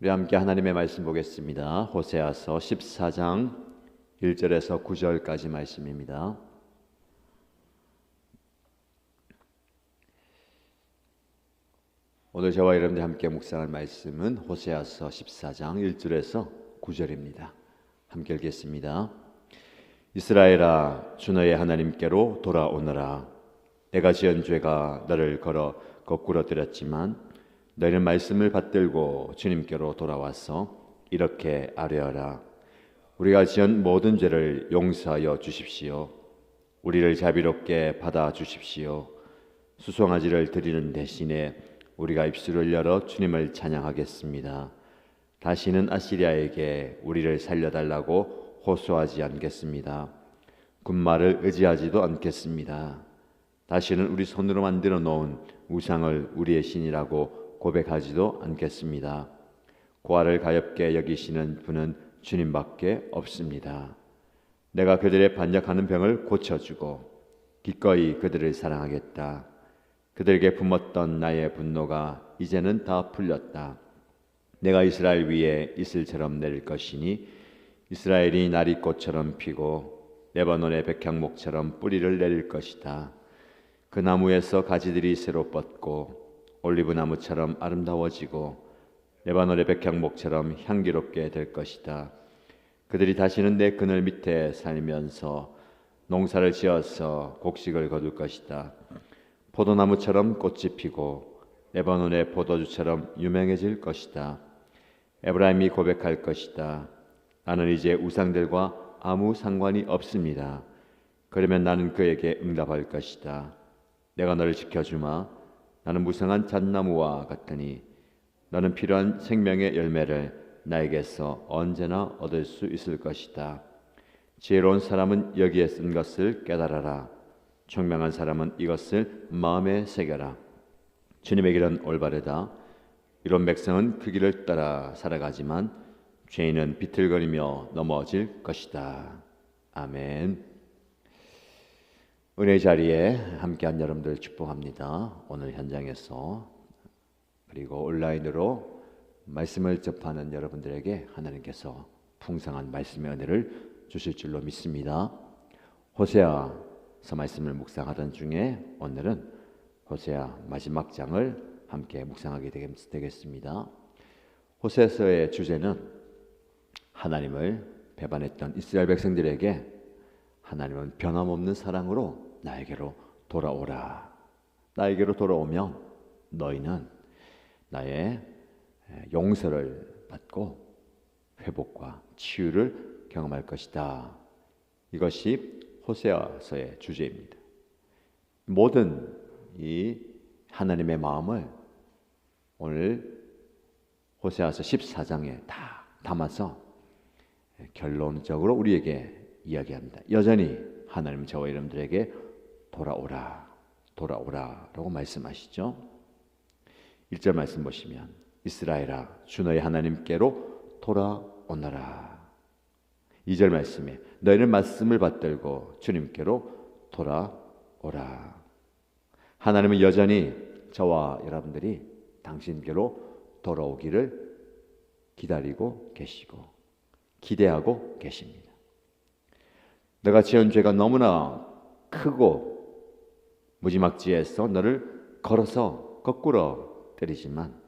우리 함께 하나님의 말씀 보겠습니다. 호세아서 14장 1절에서 9절까지 말씀입니다. 오늘 저와 여러분들 함께 묵상할 말씀은 호세아서 14장 1절에서 9절입니다. 함께 읽겠습니다. 이스라엘아 주 너의 하나님께로 돌아오너라 내가 지은 죄가 너를 걸어 거꾸로 들였지만 너희는 말씀을 받들고 주님께로 돌아와서 이렇게 아뢰어라. 우리가 지은 모든 죄를 용서하여 주십시오. 우리를 자비롭게 받아 주십시오. 수송아지를 드리는 대신에 우리가 입술을 열어 주님을 찬양하겠습니다. 다시는 아시리아에게 우리를 살려달라고 호소하지 않겠습니다. 군말을 의지하지도 않겠습니다. 다시는 우리 손으로 만들어 놓은 우상을 우리의 신이라고 고백하지도 않겠습니다. 고아를 가엽게 여기시는 분은 주님밖에 없습니다. 내가 그들의 반역하는 병을 고쳐주고 기꺼이 그들을 사랑하겠다. 그들에게 품었던 나의 분노가 이제는 다 풀렸다. 내가 이스라엘 위에 이슬처럼 내릴 것이니 이스라엘이 나리꽃처럼 피고 레바논의 백향목처럼 뿌리를 내릴 것이다. 그 나무에서 가지들이 새로 뻗고 올리브 나무처럼 아름다워지고 레바논의 백향목처럼 향기롭게 될 것이다. 그들이 다시는 내 그늘 밑에 살면서 농사를 지어서 곡식을 거둘 것이다. 포도나무처럼 꽃이 피고 레바논의 포도주처럼 유명해질 것이다. 에브라임이 고백할 것이다. 나는 이제 우상들과 아무 상관이 없습니다. 그러면 나는 그에게 응답할 것이다. 내가 너를 지켜주마. 나는 무성한 잣나무와 같으니 너는 필요한 생명의 열매를 나에게서 언제나 얻을 수 있을 것이다. 지혜로운 사람은 여기에 쓴 것을 깨달아라. 총명한 사람은 이것을 마음에 새겨라. 주님의 길은 올바르다. 이런 백성은 그 길을 따라 살아가지만 죄인은 비틀거리며 넘어질 것이다. 아멘. 은혜 자리에 함께한 여러분들 축복합니다. 오늘 현장에서 그리고 온라인으로 말씀을 접하는 여러분들에게 하나님께서 풍성한 말씀의 은혜를 주실 줄로 믿습니다. 호세아서 말씀을 묵상하던 중에 오늘은 호세아 마지막 장을 함께 묵상하게 되겠습니다. 호세서의 주제는 하나님을 배반했던 이스라엘 백성들에게 하나님은 변함없는 사랑으로 나에게로 돌아오라. 나에게로 돌아오면 너희는 나의 용서를 받고 회복과 치유를 경험할 것이다. 이것이 호세아서의 주제입니다. 모든 이 하나님의 마음을 오늘 호세아서 14장에 다 담아서 결론적으로 우리에게 이야기합니다. 여전히 하나님 저와 여러분들에게 돌아오라, 돌아오라 라고 말씀하시죠. 1절 말씀 보시면 이스라엘아 주 너희 하나님께로 돌아오너라. 2절 말씀에 너희는 말씀을 받들고 주님께로 돌아오라. 하나님은 여전히 저와 여러분들이 당신께로 돌아오기를 기다리고 계시고 기대하고 계십니다. 내가 지은 죄가 너무나 크고 무지막지해서 너를 걸어서 거꾸로 때리지만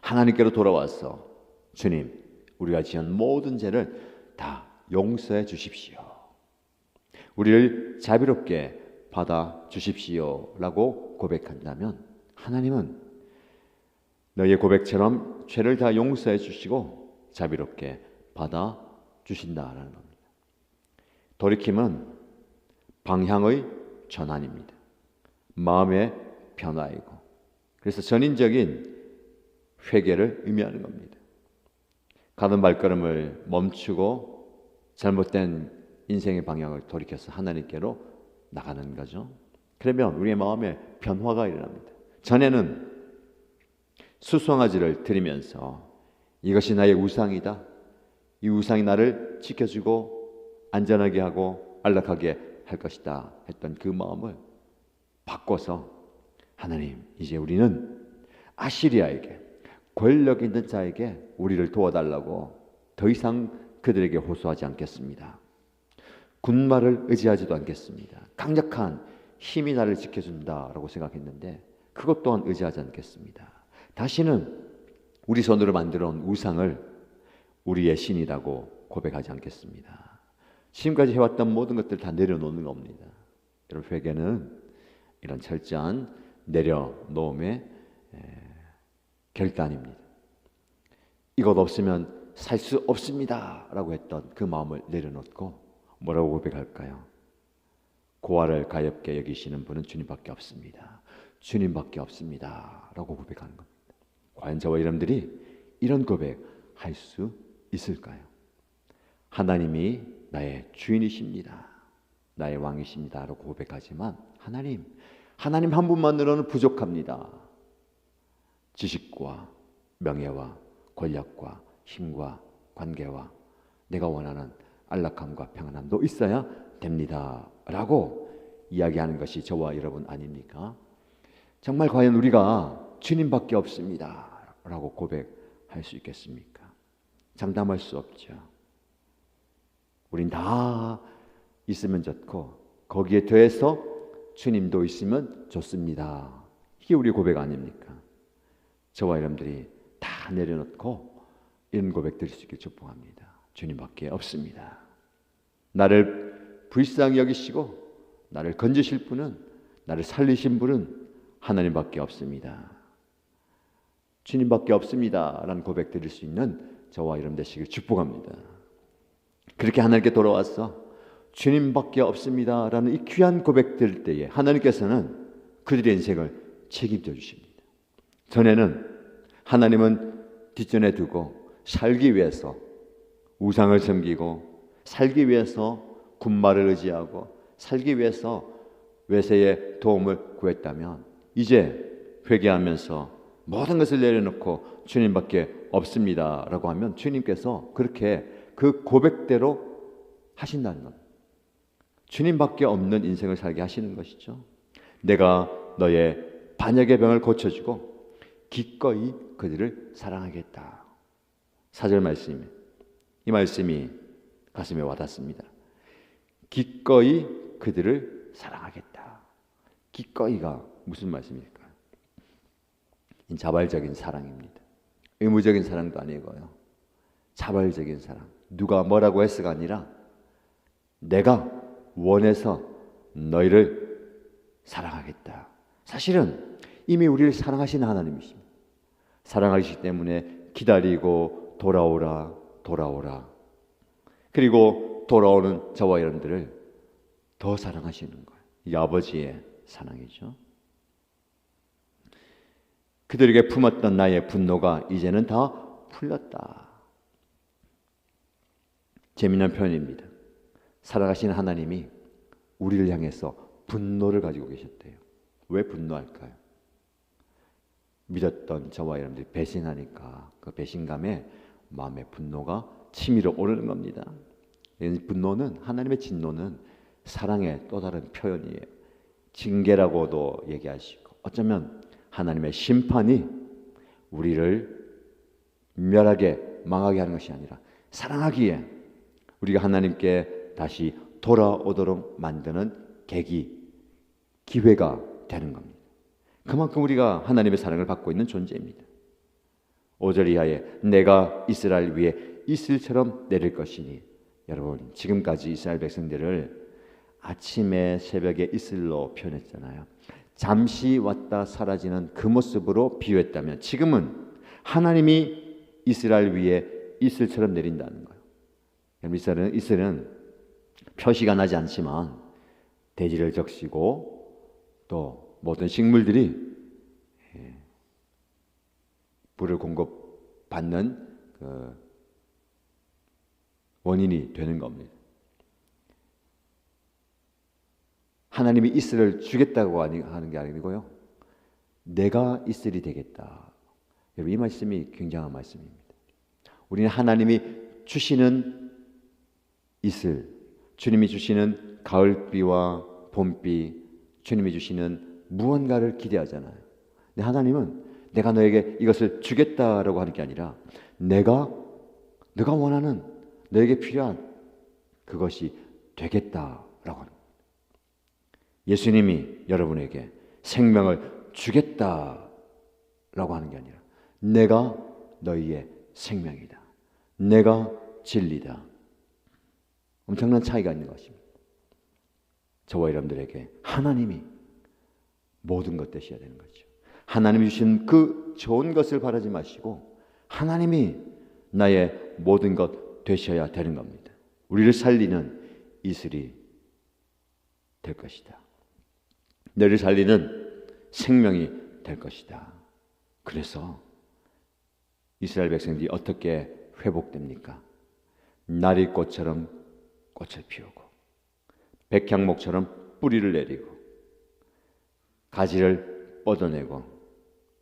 하나님께로 돌아와서 주님 우리가 지은 모든 죄를 다 용서해 주십시오. 우리를 자비롭게 받아 주십시오라고 고백한다면 하나님은 너의 고백처럼 죄를 다 용서해 주시고 자비롭게 받아 주신다라는 겁니다. 돌이킴은 방향의 전환입니다. 마음의 변화이고 그래서 전인적인 회개를 의미하는 겁니다. 가는 발걸음을 멈추고 잘못된 인생의 방향을 돌이켜서 하나님께로 나가는 거죠. 그러면 우리의 마음에 변화가 일어납니다. 전에는 수송아지를 드리면서 이것이 나의 우상이다. 이 우상이 나를 지켜주고 안전하게 하고 안락하게 할 것이다 했던 그 마음을 바꿔서 하나님 이제 우리는 아시리아에게 권력 있는 자에게 우리를 도와달라고 더 이상 그들에게 호소하지 않겠습니다. 군말을 의지하지도 않겠습니다. 강력한 힘이 나를 지켜준다라고 생각했는데 그것 또한 의지하지 않겠습니다. 다시는 우리 손으로 만들어 온 우상을 우리의 신이라고 고백하지 않겠습니다. 지금까지 해왔던 모든 것들 다 내려놓는 겁니다. 여러분 회개는 이런 철저한 내려놓음의 결단입니다. 이것 없으면 살 수 없습니다라고 했던 그 마음을 내려놓고 뭐라고 고백할까요? 고아를 가엽게 여기시는 분은 주님밖에 없습니다. 주님밖에 없습니다라고 고백하는 겁니다. 과연 저와 여러분들이 이런 고백 할 수 있을까요? 하나님이 나의 주인이십니다. 나의 왕이십니다라고 고백하지만 하나님, 하나님 한 분만으로는 부족합니다. 지식과 명예와 권력과 힘과 관계와 내가 원하는 안락함과 평안함도 있어야 됩니다. 라고 이야기하는 것이 저와 여러분 아닙니까? 정말 과연 우리가 주님밖에 없습니다. 라고 고백할 수 있겠습니까? 장담할 수 없죠. 우린 다 있으면 좋고 거기에 더해서 주님도 있으면 좋습니다. 이게 우리 고백 아닙니까? 저와 여러분들이 다 내려놓고 이런 고백 드릴 수 있길 축복합니다. 주님밖에 없습니다. 나를 불쌍히 여기시고 나를 건지실 분은 나를 살리신 분은 하나님밖에 없습니다. 주님밖에 없습니다라는 고백 드릴 수 있는 저와 여러분 되시길 축복합니다. 그렇게 하나님께 돌아와서 주님밖에 없습니다 라는 이 귀한 고백 들 때에 하나님께서는 그들의 인생을 책임져 주십니다. 전에는 하나님은 뒷전에 두고 살기 위해서 우상을 섬기고 살기 위해서 군말을 의지하고 살기 위해서 외세의 도움을 구했다면 이제 회개하면서 모든 것을 내려놓고 주님밖에 없습니다라고 하면 주님께서 그렇게 그 고백대로 하신다는 것. 주님밖에 없는 인생을 살게 하시는 것이죠. 내가 너의 반역의 병을 고쳐주고 기꺼이 그들을 사랑하겠다. 사절 말씀이 이 말씀이 가슴에 와닿습니다. 기꺼이 그들을 사랑하겠다. 기꺼이가 무슨 말씀일까요? 자발적인 사랑입니다. 의무적인 사랑도 아니고요. 자발적인 사랑. 누가 뭐라고 했어가 아니라 내가 원해서 너희를 사랑하겠다. 사실은 이미 우리를 사랑하시는 하나님이십니다. 사랑하시기 때문에 기다리고 돌아오라, 돌아오라. 그리고 돌아오는 저와 여러분들을 더 사랑하시는 거예요. 이 아버지의 사랑이죠. 그들에게 품었던 나의 분노가 이제는 다 풀렸다. 재미난 표현입니다. 살아가신 하나님이 우리를 향해서 분노를 가지고 계셨대요. 왜 분노할까요? 믿었던 저와 여러분들이 배신하니까 그 배신감에 마음의 분노가 치밀어 오르는 겁니다. 분노는 하나님의 진노는 사랑의 또 다른 표현이에요. 징계라고도 얘기하시고 어쩌면 하나님의 심판이 우리를 멸하게 망하게 하는 것이 아니라 사랑하기에 우리가 하나님께 다시 돌아오도록 만드는 계기, 기회가 되는 겁니다. 그만큼 우리가 하나님의 사랑을 받고 있는 존재입니다. 5절 이하에 내가 이스라엘 위에 이슬처럼 내릴 것이니 여러분 지금까지 이스라엘 백성들을 아침에 새벽에 이슬로 표현했잖아요. 잠시 왔다 사라지는 그 모습으로 비유했다면 지금은 하나님이 이스라엘 위에 이슬처럼 내린다는 거 이슬은, 이슬은 표시가 나지 않지만 대지를 적시고 또 모든 식물들이 예, 불을 공급받는 그 원인이 되는 겁니다. 하나님이 이슬을 주겠다고 하는 게 아니고요. 내가 이슬이 되겠다. 여러분 이 말씀이 굉장한 말씀입니다. 우리는 하나님이 주시는 이슬, 주님이 주시는 가을비와 봄비, 주님이 주시는 무언가를 기대하잖아요. 근데 하나님은 내가 너에게 이것을 주겠다라고 하는 게 아니라 내가 네가 원하는 너에게 필요한 그것이 되겠다라고 하는 예수님이 여러분에게 생명을 주겠다라고 하는 게 아니라 내가 너희의 생명이다. 내가 진리다. 엄청난 차이가 있는 것입니다. 저와 여러분들에게 하나님이 모든 것 되셔야 되는 거죠. 하나님이 주신 그 좋은 것을 바라지 마시고 하나님이 나의 모든 것 되셔야 되는 겁니다. 우리를 살리는 이슬이 될 것이다. 너를 살리는 생명이 될 것이다. 그래서 이스라엘 백성들이 어떻게 회복됩니까? 나리 꽃처럼 꽃을 피우고 백향목처럼 뿌리를 내리고 가지를 뻗어내고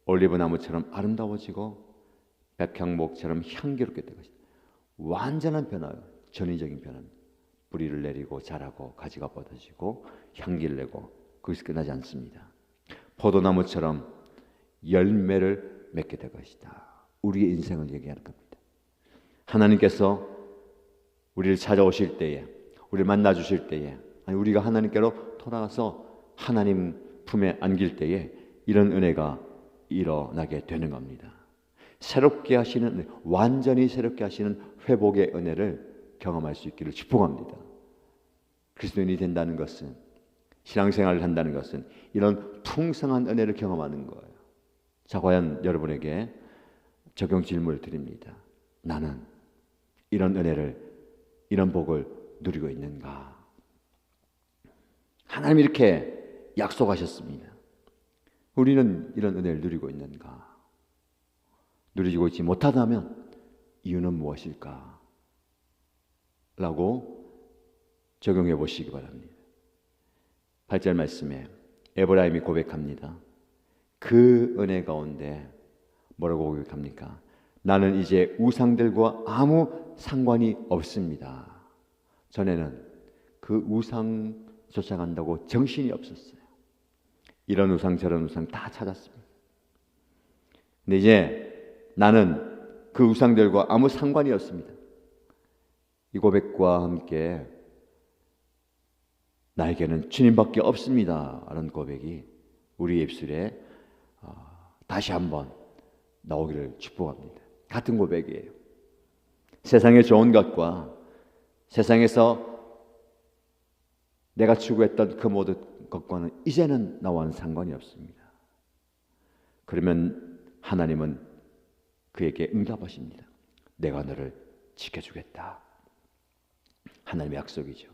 올리브 나무처럼 아름다워지고 백향목처럼 향기롭게 될 것이다. 완전한 변화요. 전위적인 변화입니다. 뿌리를 내리고 자라고 가지가 뻗어지고 향기를 내고 거기서 끝나지 않습니다. 포도나무처럼 열매를 맺게 될 것이다. 우리의 인생을 얘기하는 겁니다. 하나님께서 우리를 찾아오실 때에, 우리를 만나 주실 때에, 아니 우리가 하나님께로 돌아가서 하나님 품에 안길 때에 이런 은혜가 일어나게 되는 겁니다. 새롭게 하시는 완전히 새롭게 하시는 회복의 은혜를 경험할 수 있기를 축복합니다. 그리스도인이 된다는 것은 신앙생활을 한다는 것은 이런 풍성한 은혜를 경험하는 거예요. 자, 과연 여러분에게 적용 질문을 드립니다. 나는 이런 은혜를, 이런 복을 누리고 있는가? 하나님 이렇게 약속하셨습니다. 우리는 이런 은혜를 누리고 있는가? 누리고 있지 못하다면 이유는 무엇일까? 라고 적용해 보시기 바랍니다. 8절 말씀에 에브라임이 고백합니다. 그 은혜 가운데 뭐라고 고백합니까? 나는 이제 우상들과 아무 상관이 없습니다. 전에는 그 우상 쫓아간다고 정신이 없었어요. 이런 우상 저런 우상 다 찾았습니다. 근데 이제 나는 그 우상들과 아무 상관이 없습니다. 이 고백과 함께 나에게는 주님밖에 없습니다. 라는 고백이 우리 입술에 어, 다시 한번 나오기를 축복합니다. 같은 고백이에요. 세상의 좋은 것과 세상에서 내가 추구했던 그 모든 것과는 이제는 나와는 상관이 없습니다. 그러면 하나님은 그에게 응답하십니다. 내가 너를 지켜주겠다. 하나님의 약속이죠.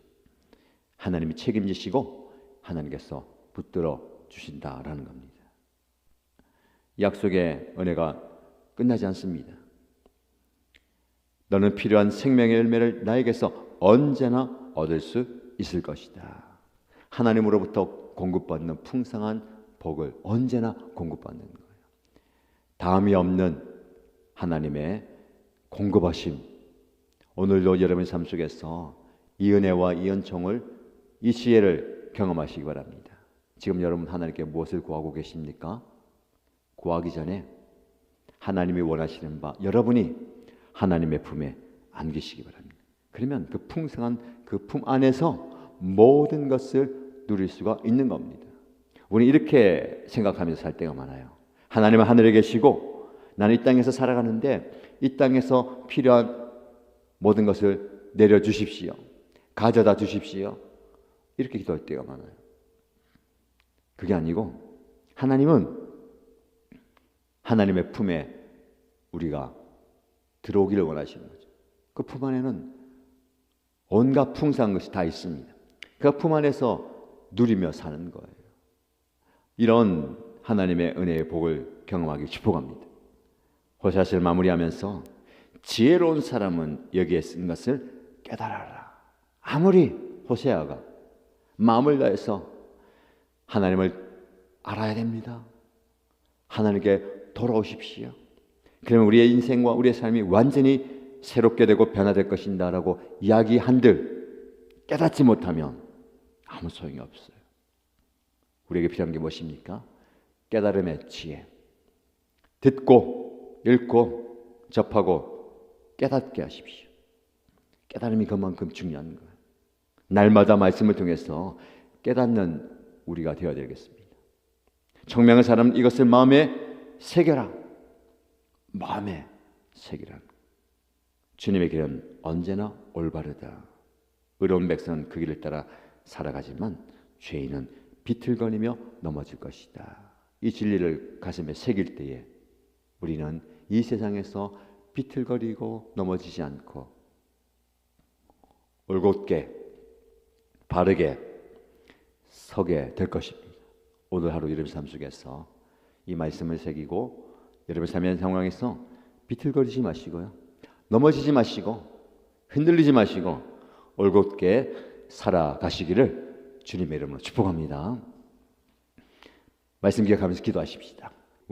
하나님이 책임지시고 하나님께서 붙들어 주신다라는 겁니다. 약속의 은혜가 끝나지 않습니다. 너는 필요한 생명의 열매를 나에게서 언제나 얻을 수 있을 것이다. 하나님으로부터 공급받는 풍성한 복을 언제나 공급받는 거예요. 다음이 없는 하나님의 공급하심. 오늘도 여러분의 삶 속에서 이 은혜와 이 은총을 이 지혜를 경험하시기 바랍니다. 지금 여러분 하나님께 무엇을 구하고 계십니까? 구하기 전에 하나님이 원하시는 바 여러분이 하나님의 품에 안기시기 바랍니다. 그러면 그 풍성한 그 품 안에서 모든 것을 누릴 수가 있는 겁니다. 우리 이렇게 생각하면서 살 때가 많아요. 하나님은 하늘에 계시고 나는 이 땅에서 살아가는데 이 땅에서 필요한 모든 것을 내려 주십시오. 가져다 주십시오. 이렇게 기도할 때가 많아요. 그게 아니고 하나님은 하나님의 품에 우리가 들어오기를 원하시는 거죠. 그 품 안에는 온갖 풍성한 것이 다 있습니다. 그 품 안에서 누리며 사는 거예요. 이런 하나님의 은혜의 복을 경험하기 축복합니다. 호사를 마무리하면서 지혜로운 사람은 여기에 쓴 것을 깨달아라. 아무리 호세아가 마음을 다해서 하나님을 알아야 됩니다. 하나님께 돌아오십시오. 그러면 우리의 인생과 우리의 삶이 완전히 새롭게 되고 변화될 것인다라고 이야기한들 깨닫지 못하면 아무 소용이 없어요. 우리에게 필요한 게 무엇입니까? 깨달음의 지혜. 듣고 읽고 접하고 깨닫게 하십시오. 깨달음이 그만큼 중요한 거예요. 날마다 말씀을 통해서 깨닫는 우리가 되어야 되겠습니다. 청명한 사람은 이것을 마음에 새겨라. 마음에 새기라. 주님의 길은 언제나 올바르다. 의로운 백성은 그 길을 따라 살아가지만 죄인은 비틀거리며 넘어질 것이다. 이 진리를 가슴에 새길 때에 우리는 이 세상에서 비틀거리고 넘어지지 않고 올곧게 바르게 서게 될 것입니다. 오늘 하루 여러분 삶 속에서 이 말씀을 새기고 여러분 삶의 상황에서 비틀거리지 마시고요. 넘어지지 마시고 흔들리지 마시고 올곧게 살아가시기를 주님의 이름으로 축복합니다. 말씀 기억하면서 기도하십시다.